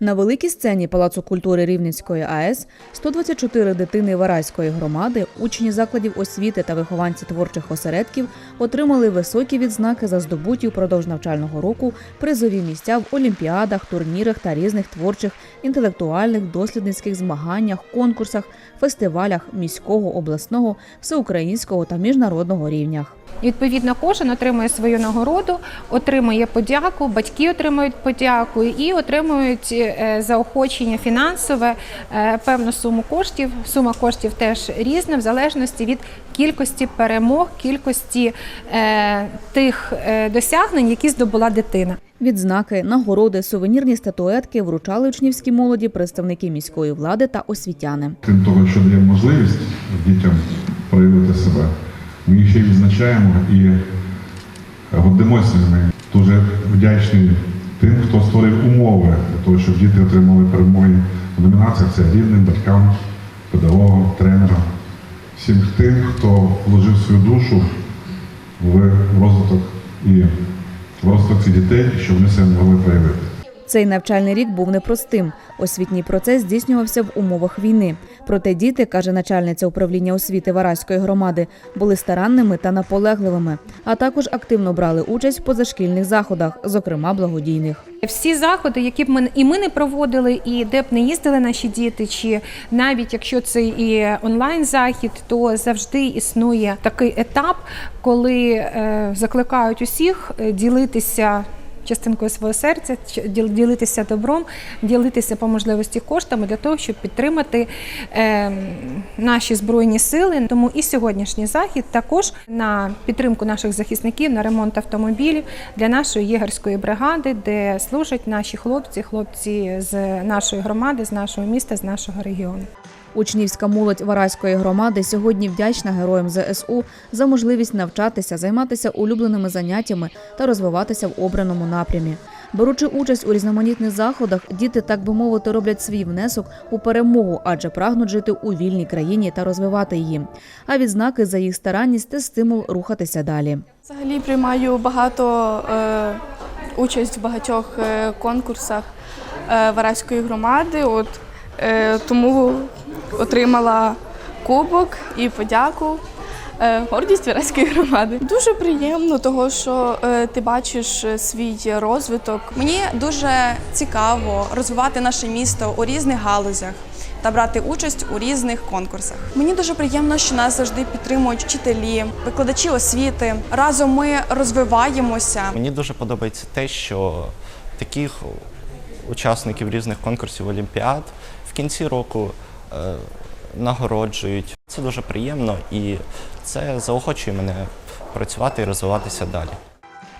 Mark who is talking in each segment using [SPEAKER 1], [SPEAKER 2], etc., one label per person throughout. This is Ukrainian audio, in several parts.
[SPEAKER 1] На великій сцені Палацу культури Рівненської АЕС 124 дитини Вараської громади, учні закладів освіти та вихованці творчих осередків отримали високі відзнаки за здобуті впродовж навчального року призові місця в олімпіадах, турнірах та різних творчих, інтелектуальних, дослідницьких змаганнях, конкурсах, фестивалях міського, обласного, всеукраїнського та міжнародного рівнях.
[SPEAKER 2] Відповідно, кожен отримує свою нагороду, отримує подяку, батьки отримують подяку і отримують е, заохочення фінансове, е, певну суму коштів. Сума коштів теж різна в залежності від кількості перемог, кількості е, тих досягнень, які здобула дитина.
[SPEAKER 1] Відзнаки, нагороди, сувенірні статуетки вручали учнівській молоді представники міської влади та освітяни.
[SPEAKER 3] Крім того, що дає можливість дітям проявити себе, ми їх ще відзначаємо і гордимося ними. Дуже вдячний тим, хто створив умови для того, щоб діти отримали перемоги в номінаціях. Це рідним, батькам, педагогам, тренерам, всім тим, хто вложив свою душу в розвиток і в розвиток цих дітей, щоб вони себе могли.
[SPEAKER 1] Цей навчальний рік був непростим. Освітній процес здійснювався в умовах війни. Проте діти, каже начальниця управління освіти Вараської громади, були старанними та наполегливими, а також активно брали участь в позашкільних заходах, зокрема благодійних.
[SPEAKER 2] Всі заходи, які б ми і ми не проводили, і де б не їздили наші діти, чи навіть якщо це і онлайн захід, то завжди існує такий етап, коли е, закликають усіх е, ділитися. Частинкою свого серця, ділитися добром, ділитися по можливості коштами для того, щоб підтримати е, наші збройні сили. Тому і сьогоднішній захід також на підтримку наших захисників, на ремонт автомобілів для нашої єгерської бригади, де служать наші хлопці, хлопці з нашої громади, з нашого міста, з нашого регіону.
[SPEAKER 1] Учнівська молодь Вараської громади сьогодні вдячна героям ЗСУ за можливість навчатися, займатися улюбленими заняттями та розвиватися в обраному напрямі. Беручи участь у різноманітних заходах, діти, так би мовити, роблять свій внесок у перемогу, адже прагнуть жити у вільній країні та розвивати її. А відзнаки за їх старанність це стимул рухатися далі.
[SPEAKER 4] Взагалі приймаю багато е, участь в багатьох е, конкурсах е, Вараської громади. От, е, тому отримала кубок і подяку. е, Гордість Вараської громади. Дуже приємно, того, що е, ти бачиш е, свій розвиток.
[SPEAKER 5] Мені дуже цікаво розвивати наше місто у різних галузях та брати участь у різних конкурсах. Мені дуже приємно, що нас завжди підтримують вчителі, викладачі освіти. Разом ми розвиваємося.
[SPEAKER 6] Мені дуже подобається те, що таких учасників різних конкурсів олімпіад в кінці року нагороджують. Це дуже приємно і це заохочує мене працювати і розвиватися далі.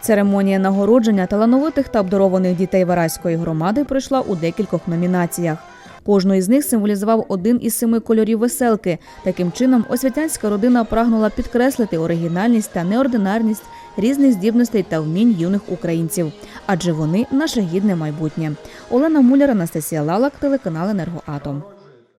[SPEAKER 1] Церемонія нагородження талановитих та обдарованих дітей Вараської громади пройшла у декількох номінаціях. Кожну із них символізував один із семи кольорів веселки. Таким чином, освітянська родина прагнула підкреслити оригінальність та неординарність різних здібностей та вмінь юних українців, адже вони наше гідне майбутнє. Олена Муляр, Анастасія Лалак, телеканал Енергоатом.